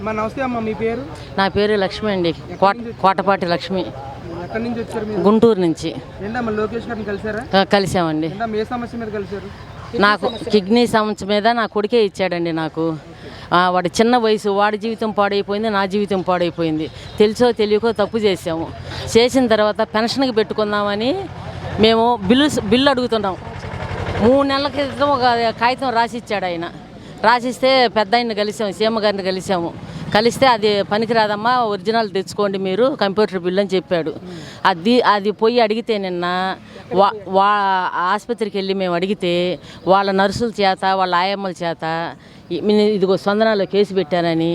మా నమస్తే అమ్మ మీ పేరు? నా పేరు లక్ష్మి అండి. కోట కోటపాటి లక్ష్మి. ఎక్కడి నుంచి వచ్చారు మీరు? గుంటూరు నుంచి. ఏంటమ్మా లోకేష్ గారిని కలిసారా? ఆ, కలిసామండి. ఏంటమ్మా ఏ సమస్య మీద కలిసారు? నాకు కిడ్నీ సమస్య మీద నా కొడుకే ఇచ్చాడండి నాకు. ఆ, వాడి చిన్న వయసు వాడి జీవితం పాడైపోయింది నా జీవితం పాడైపోయింది. తెలుసో తెలియకో తప్పు చేసాము చేసిన తర్వాత పెన్షన్కి పెట్టుకుందామని మేము బిల్లు బిల్లు అడుగుతున్నాం. మూడు నెలల క్రితం ఒక కాగితం రాసి ఇచ్చాడు ఆయన. రాసిస్తే పెద్ద ఆయన్ని కలిసాము సీఎం గారిని కలిసాము. కలిస్తే అది పనికిరాదమ్మా ఒరిజినల్ తెచ్చుకోండి మీరు కంప్యూటర్ బిల్ అని చెప్పాడు. అది అది పోయి అడిగితే నిన్న వా వా ఆసుపత్రికి వెళ్ళి మేము అడిగితే వాళ్ళ నర్సుల చేత వాళ్ళ ఆయమ్మల చేత ఇదిగో సొందనాలో కేసు పెట్టానని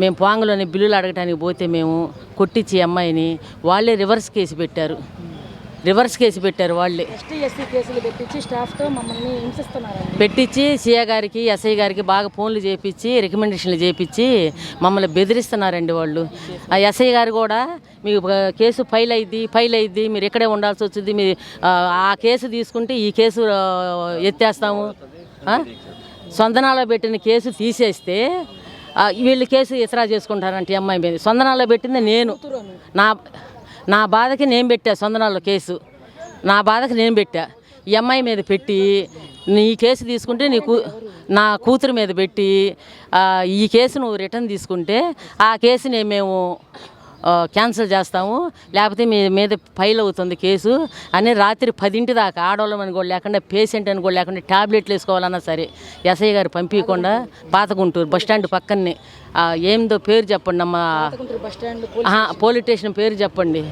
మేము పాంగులోని బిల్లులు అడగడానికి పోతే మేము కొట్టించి అమ్మాయిని వాళ్ళే రివర్స్ కేసు పెట్టారు. రివర్స్ కేసు పెట్టారు వాళ్ళే. ఎస్టీ ఎస్సీ కేసులు పెట్టించి స్టాఫ్తో మమ్మల్ని హింసిస్తున్నారండి. పెట్టించి సీఏ గారికి ఎస్ఐ గారికి బాగా ఫోన్లు చేపించి రికమెండేషన్లు చేపించి మమ్మల్ని బెదిరిస్తున్నారండి వాళ్ళు. ఆ ఎస్ఐ గారు కూడా మీకు కేసు ఫైల్ అయింది ఫైల్ అయింది మీరు ఇక్కడే ఉండాల్సి వచ్చింది మీ ఆ, కేసు తీసుకుంటే ఈ కేసు ఎత్తేస్తాము. ఆ? సొంతనాలో పెట్టిన కేసు తీసేస్తే వీళ్ళు కేసు ఇతరా చేసుకుంటారంటే అమ్మాయి మీద. సొంతనాలో పెట్టింది నేను. నా నా బాధకి నేను పెట్టా సొంతనాల్లో కేసు. నా బాధకి నేను పెట్టా. ఈ అమ్మాయి మీద పెట్టి నీ కేసు తీసుకుంటే నీ కూ నా కూతురు మీద పెట్టి ఈ కేసు నువ్వు రిటర్న్ తీసుకుంటే ఆ కేసుని మేము క్యాన్సిల్ చేస్తాము. లేకపోతే మీ మీద ఫైల్ అవుతుంది కేసు. అని రాత్రి పదింటి దాకా ఆడవాళ్ళమని కూడా లేకుండా పేషెంట్ అని కూడా లేకుండా ట్యాబ్లెట్లు వేసుకోవాలన్నా సరే ఎస్ఐ గారు పంపించకుండా పాత గుంటూరు బస్ స్టాండ్ పక్కనే ఏందో పేరు చెప్పండి అమ్మా. Police station. పేరు చెప్పండి.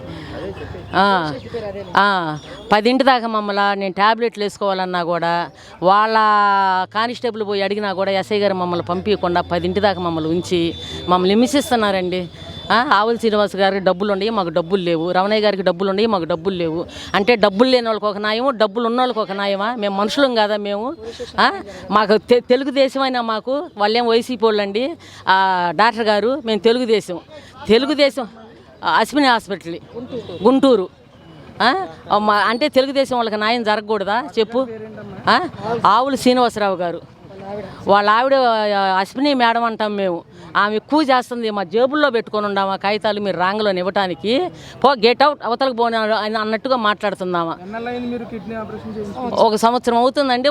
పదింటి దాకా మమ్మల్ని నేను ట్యాబ్లెట్లు వేసుకోవాలన్నా కూడా వాళ్ళ కానిస్టేబుల్ పోయి అడిగినా కూడా ఎస్ఐ గారు మమ్మల్ని పంపించకుండా పదింటి దాకా మమ్మల్ని ఉంచి మమ్మల్ని హింసిస్తున్నారండి ఆవుల శ్రీనివాస్ గారికి డబ్బులు ఉన్నాయి మాకు డబ్బులు లేవు. రమణయ్య గారికి డబ్బులు ఉన్నాయి మాకు డబ్బులు లేవు. అంటే డబ్బులు లేని వాళ్ళకి ఒక న్యాయము డబ్బులు ఉన్న వాళ్ళకి ఒక న్యాయమా? మేము మనుషులం కదా మేము? మాకు తె- తెలుగుదేశం అయినా మాకు? వాళ్ళేం వైసీపీ వాళ్ళండి? డాక్టర్ గారు మేము తెలుగుదేశం. తెలుగుదేశం అశ్విని హాస్పిటల్ గుంటూరు. అంటే తెలుగుదేశం వాళ్ళకి న్యాయం జరగకూడదా? చెప్పు. ఆవులు శ్రీనివాసరావు గారు. వాళ్ళ ఆవిడ అశ్విని మేడం అంటాం మేము. ఆమె ఎక్కువ చేస్తుంది మా జేబుల్లో పెట్టుకొని ఉండామా కాగితాలు మీరు రాంగ్లో ఇవ్వటానికి పో గెట్ అవుట్ అవతలకు పోనీ అని అన్నట్టుగా మాట్లాడుతున్నామా ఒక సంవత్సరం అవుతుందండి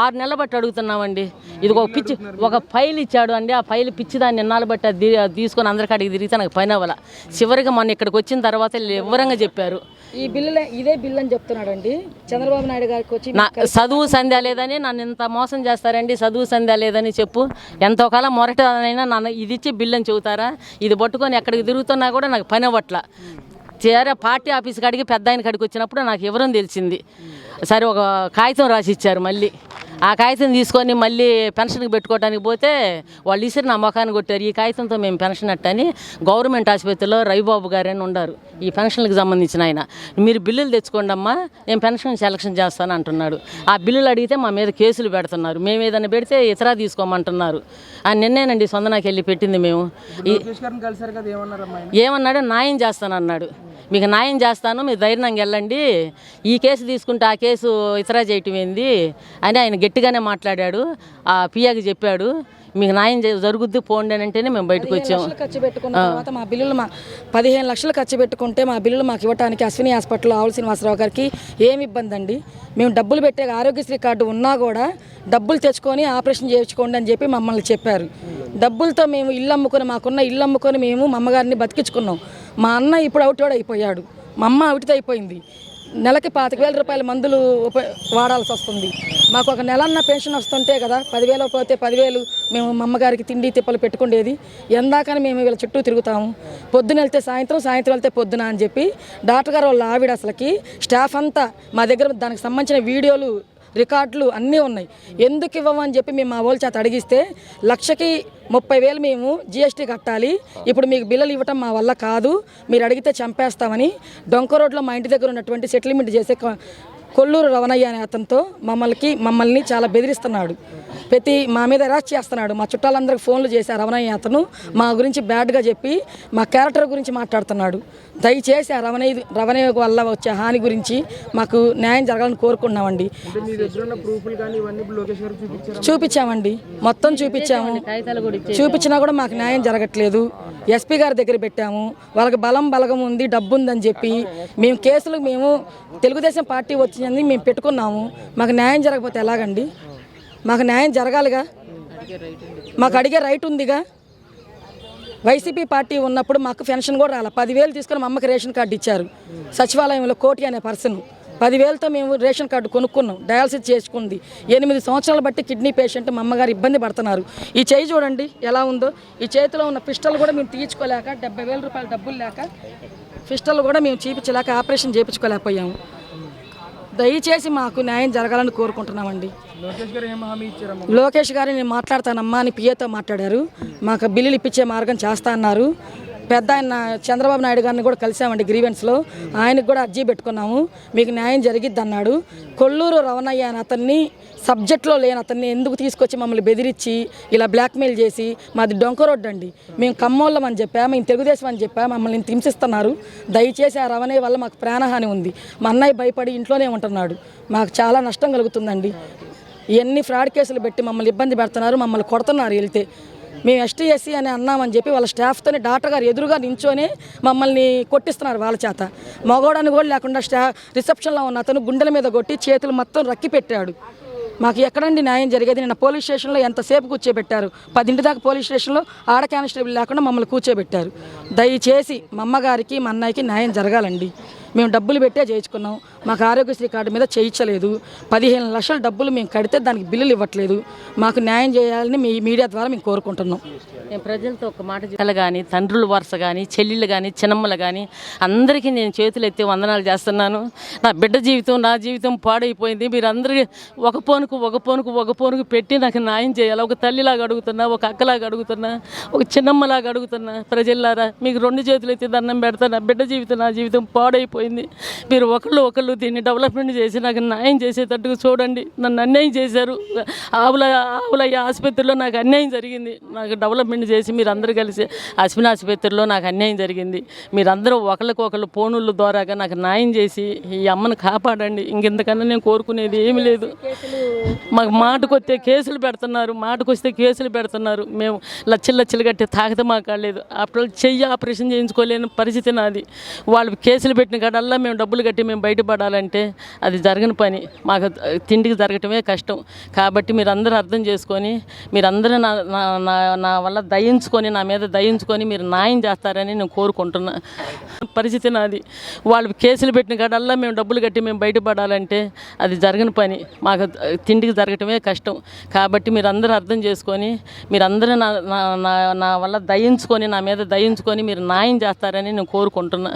ఆరు నెలల బట్టి అడుగుతున్నామండి. ఇది ఒక పిచ్చి ఒక ఫైల్ ఇచ్చాడు అండి ఆ ఫైల్ పిచ్చి దాన్ని ఎన్నాళ్ళు బట్టి అది తీసుకొని అందరికాడికి తిరిగితే నాకు పని అవ్వాల. చివరికి మొన్న ఇక్కడికి వచ్చిన తర్వాత వివరంగా చెప్పారు. ఈ బిల్లు ఇదే బిల్ అని చెప్తున్నాడండి. చంద్రబాబు నాయుడు గారికి వచ్చి చదువు సంధ్య లేదని నన్ను ఇంత మోసం చేస్తారండి చదువు సంధ్య లేదని చెప్పు. ఎంతో కాలం మొరటనైనా నన్ను ఇది ఇచ్చి బిల్లు అని చెబుతారా? ఇది పట్టుకొని ఎక్కడికి తిరుగుతున్నా కూడా నాకు పని అవ్వట్ల. చేరే పార్టీ ఆఫీస్ కాడికి పెద్ద ఆయన కాడికి వచ్చినప్పుడు నాకు వివరం తెలిసింది. సరే ఒక కాగితం రాసి ఇచ్చారు మళ్ళీ. ఆ కాగితం తీసుకొని మళ్ళీ పెన్షన్కి పెట్టుకోవడానికి పోతే వాళ్ళు ఇసిరి నా ముఖాన్ని కొట్టారు. ఈ కాగితంతో మేము పెన్షన్ అట్టని గవర్నమెంట్ ఆసుపత్రిలో రవిబాబు గారు అని ఉన్నారు. ఈ పెన్షన్లకు సంబంధించిన ఆయన. మీరు బిల్లులు తెచ్చుకోండి అమ్మా నేను పెన్షన్ సెలక్షన్ చేస్తాను అంటున్నాడు. ఆ బిల్లులు అడిగితే మా మీద కేసులు పెడుతున్నారు. మేము ఏదైనా పెడితే ఇతరా తీసుకోమంటున్నారు. ఆ నిన్నేనండి సొందనాకి వెళ్ళి పెట్టింది మేము? ఏమన్నాడు? న్యాయం చేస్తానన్నాడు. మీకు న్యాయం చేస్తాను మీరు ధైర్యంగా వెళ్ళండి. ఈ కేసు తీసుకుంటే ఆ కేసు ఇతరా చేయటం ఏంది? అని ఆయన గట్టిగానే మాట్లాడాడు. ఆ పియాకి చెప్పాడు మీకు న్యాయం జరుగుద్ది పోండి అని అంటేనే మేము బయటకు వచ్చాము. ఖర్చు పెట్టుకున్న తర్వాత మా బిల్లులు మా పదిహేను లక్షలు ఖర్చు పెట్టుకుంటే మా బిల్లులు మాకు ఇవ్వడానికి అశ్విని హాస్పిటల్ ఆవుల శ్రీనివాసరావు గారికి ఏమి ఇబ్బంది అండి? మేము డబ్బులు పెట్టే ఆరోగ్యశ్రీ కార్డు ఉన్నా కూడా డబ్బులు తెచ్చుకొని ఆపరేషన్ చేయించుకోండి అని చెప్పి మమ్మల్ని చెప్పారు. డబ్బులతో మేము ఇల్లు అమ్ముకొని మాకున్న ఇల్లు అమ్ముకొని మేము మా అమ్మగారిని బతికించుకున్నాం. మా అన్న ఇప్పుడు అవుటోడు అయిపోయాడు. మా అమ్మ అవుటితో అయిపోయింది. నెలకి పాతిక వేల రూపాయల మందులు ఉప వాడాల్సి వస్తుంది. మాకు ఒక నెలన్న పెన్షన్ వస్తుంటే కదా పదివేలు పోతే పదివేలు మేము మా అమ్మగారికి తిండి తిప్పలు పెట్టుకుండేది. ఎందాకని మేము వీళ్ళ చుట్టూ తిరుగుతాము. పొద్దున వెళ్తే సాయంత్రం సాయంత్రం వెళ్తే పొద్దున అని చెప్పి డాక్టర్ గారు వాళ్ళ ఆవిడ అసలుకి స్టాఫ్ అంతా మా దగ్గర దానికి సంబంధించిన వీడియోలు రికార్డులు అన్నీ ఉన్నాయి. ఎందుకు ఇవ్వమని చెప్పి మేము మా వాళ్ళ చేత అడిగిస్తే లక్షకి ముప్పై వేలు మేము జిఎస్టీ కట్టాలి. ఇప్పుడు మీకు బిల్లులు ఇవ్వటం మా వల్ల కాదు. మీరు అడిగితే చంపేస్తామని డొంక రోడ్లో మా ఇంటి దగ్గర ఉన్నటువంటి సెటిల్మెంట్ చేసే కొల్లూరు రవణయ్య అనే అతనితో మమ్మల్ని మమ్మల్ని చాలా బెదిరిస్తున్నాడు. ప్రతి మా మీద అరెస్ట్ చేస్తున్నాడు. మా చుట్టాలందరికీ ఫోన్లు చేసి రవణయ్య అతను మా గురించి బ్యాడ్గా చెప్పి మా క్యారెక్టర్ గురించి మాట్లాడుతున్నాడు. దయచేసి ఆ రవణయ్య రవణయ్య వల్ల వచ్చే హాని గురించి మాకు న్యాయం జరగాలని కోరుకున్నామండి చూపించామండి. మొత్తం చూపించాము. చూపించినా కూడా మాకు న్యాయం జరగట్లేదు. ఎస్పీ గారి దగ్గర పెట్టాము. వాళ్ళకి బలం బలగం ఉంది డబ్బు ఉందని చెప్పి మేము కేసులు మేము తెలుగుదేశం పార్టీ వచ్చిందని మేము పెట్టుకున్నాము. మాకు న్యాయం జరగకపోతే ఎలాగండి? మాకు న్యాయం జరగాలిగా? మాకు అడిగే రైట్ ఉందిగా? వైసీపీ పార్టీ ఉన్నప్పుడు మాకు పెన్షన్ కూడా రాలే. పదివేలు తీసుకొని మా అమ్మకి రేషన్ కార్డు ఇచ్చారు. సచివాలయంలో కోటి అనే పర్సన్. పదివేలతో మేము రేషన్ కార్డు కొనుక్కున్నాం. డయాలసిస్ చేసుకుంది. ఎనిమిది సంవత్సరాలు బట్టి కిడ్నీ పేషెంట్ మా అమ్మగారు ఇబ్బంది పడుతున్నారు. ఈ చేయి చూడండి ఎలా ఉందో. ఈ చేతిలో ఉన్న పిస్టల్ కూడా మేము తీయించుకోలేక డెబ్బై వేల రూపాయల డబ్బులు లేక పిస్టల్ కూడా మేము చూపించలేక ఆపరేషన్ చేయించుకోలేకపోయాము. దయచేసి మాకు న్యాయం జరగాలని కోరుకుంటున్నామండి. లోకేష్ గారు నేను మాట్లాడతానమ్మా అని పిఏతో మాట్లాడారు. మాకు బిల్లులు ఇప్పించే మార్గం చేస్తా అన్నారు. పెద్ద ఆయన చంద్రబాబు నాయుడు గారిని కూడా కలిసామండి గ్రీవెన్స్లో. ఆయనకు కూడా అర్జీ పెట్టుకున్నాము. మీకు న్యాయం జరిగిద్ది అన్నాడు కొల్లూరు రవణయ్య అని అతన్ని సబ్జెక్ట్లో లేని అతన్ని ఎందుకు తీసుకొచ్చి మమ్మల్ని బెదిరించి ఇలా బ్లాక్మెయిల్ చేసి మాది డొంక రోడ్డు అండి. మేము కమ్మోళ్ళం అని చెప్పా మేము తెలుగుదేశం అని చెప్పా మమ్మల్ని హింసిస్తున్నారు. దయచేసి ఆ రవణయ్య వల్ల మాకు ప్రాణహాని ఉంది. మా అన్నయ్య భయపడి ఇంట్లోనే ఉంటున్నాడు. మాకు చాలా నష్టం కలుగుతుందండి. ఎన్ని ఫ్రాడ్ కేసులు పెట్టి మమ్మల్ని ఇబ్బంది పెడుతున్నారు మమ్మల్ని కొడుతున్నారు వెళ్తే. మేము ఎస్టీ ఎస్సీ అని అన్నామని చెప్పి వాళ్ళ స్టాఫ్తోనే డాక్టర్ గారు ఎదురుగా నించొని మమ్మల్ని కొట్టిస్తున్నారు వాళ్ళ చేత. మగోడని కూడా లేకుండా స్టా రిసెప్షన్లో ఉన్న అతను గుండెల మీద కొట్టి చేతులు మొత్తం రక్కి పెట్టాడు. మాకు ఎక్కడండి న్యాయం జరిగేది? నిన్న పోలీస్ స్టేషన్లో ఎంతసేపు కూర్చోబెట్టారు? పదింటి దాకా పోలీస్ స్టేషన్లో ఆడ కానిస్టేబుల్ లేకుండా మమ్మల్ని కూర్చోబెట్టారు. దయచేసి మా అమ్మగారికి మా అన్నయ్యకి న్యాయం జరగాలండి. మేము డబ్బులు పెట్టే చేయించుకున్నాం. మాకు ఆరోగ్యశ్రీ కార్డు మీద చేయించలేదు. పదిహేను లక్షల డబ్బులు మేము కడితే దానికి బిల్లులు ఇవ్వట్లేదు. మాకు న్యాయం చేయాలని మీ మీడియా ద్వారా మేము కోరుకుంటున్నాం. నేను ప్రజలతో ఒక మాట చెల్ల కానీ తండ్రులు వరుస కానీ చెల్లెళ్ళు కానీ చిన్నమ్మలు కానీ అందరికీ నేను చేతులు ఎత్తి వందనాలు చేస్తున్నాను. నా బిడ్డ జీవితం నా జీవితం పాడైపోయింది. మీరందరికీ ఒక పోనుకు ఒక పోనుకు ఒక పోనుకు పెట్టి నాకు న్యాయం చేయాలి. ఒక తల్లిలాగా అడుగుతున్నా ఒక అక్కలాగా అడుగుతున్నా ఒక చిన్నమ్మలాగా అడుగుతున్నా. ప్రజల్లారా మీకు రెండు చేతులు ఎత్తి దండం పెడతా నా బిడ్డ జీవితం నా జీవితం పాడైపోయింది. మీరు ఒకళ్ళు ఒకళ్ళు దీన్ని డెవలప్మెంట్ చేసి నాకు న్యాయం చేసేటట్టుగా చూడండి. నన్ను అన్యాయం చేశారు. ఆవుల ఆవుల ఆసుపత్రిలో నాకు అన్యాయం జరిగింది. నాకు డెవలప్మెంట్ చేసి మీరందరూ కలిసి అశ్విన్ ఆసుపత్రిలో నాకు అన్యాయం జరిగింది. మీరందరూ ఒకరికి ఒకళ్ళు ఫోనుల ద్వారాగా నాకు న్యాయం చేసి ఈ అమ్మను కాపాడండి. ఇంకెంతకన్నా నేను కోరుకునేది ఏమీ లేదు. మాకు మాటకొస్తే కేసులు పెడుతున్నారు. మాటకొస్తే కేసులు పెడుతున్నారు. మేము లచ్చలు లచ్చలు కట్టి తాకితే మాకు కాలేదు అప్పుడు చెయ్యి ఆపరేషన్ చేయించుకోలేని పరిస్థితి నాది. వాళ్ళు కేసులు పెట్టిన కాడల్లా మేము డబ్బులు కట్టి మేము బయటపడాలంటే అది జరగని పని. మాకు తిండికి జరగటమే కష్టం. కాబట్టి మీరు అందరూ అర్థం చేసుకొని మీరందరూ నా నా నా- నా వల్ల దయించుకొని నా మీద దయించుకొని మీరు న్యాయం చేస్తారని నేను కోరుకుంటున్నా. పరిస్థితి నాది. వాళ్ళు కేసులు పెట్టిన కాడల్లా మేము డబ్బులు కట్టి మేము బయటపడాలంటే అది జరగని పని. మాకు తిండికి జరగటమే కష్టం. కాబట్టి మీరందరూ అర్థం చేసుకొని మీరందరూ నా నా నా- నా వల్ల దయించుకొని నా మీద దయించుకొని మీరు న్యాయం చేస్తారని నేను కోరుకుంటున్నా.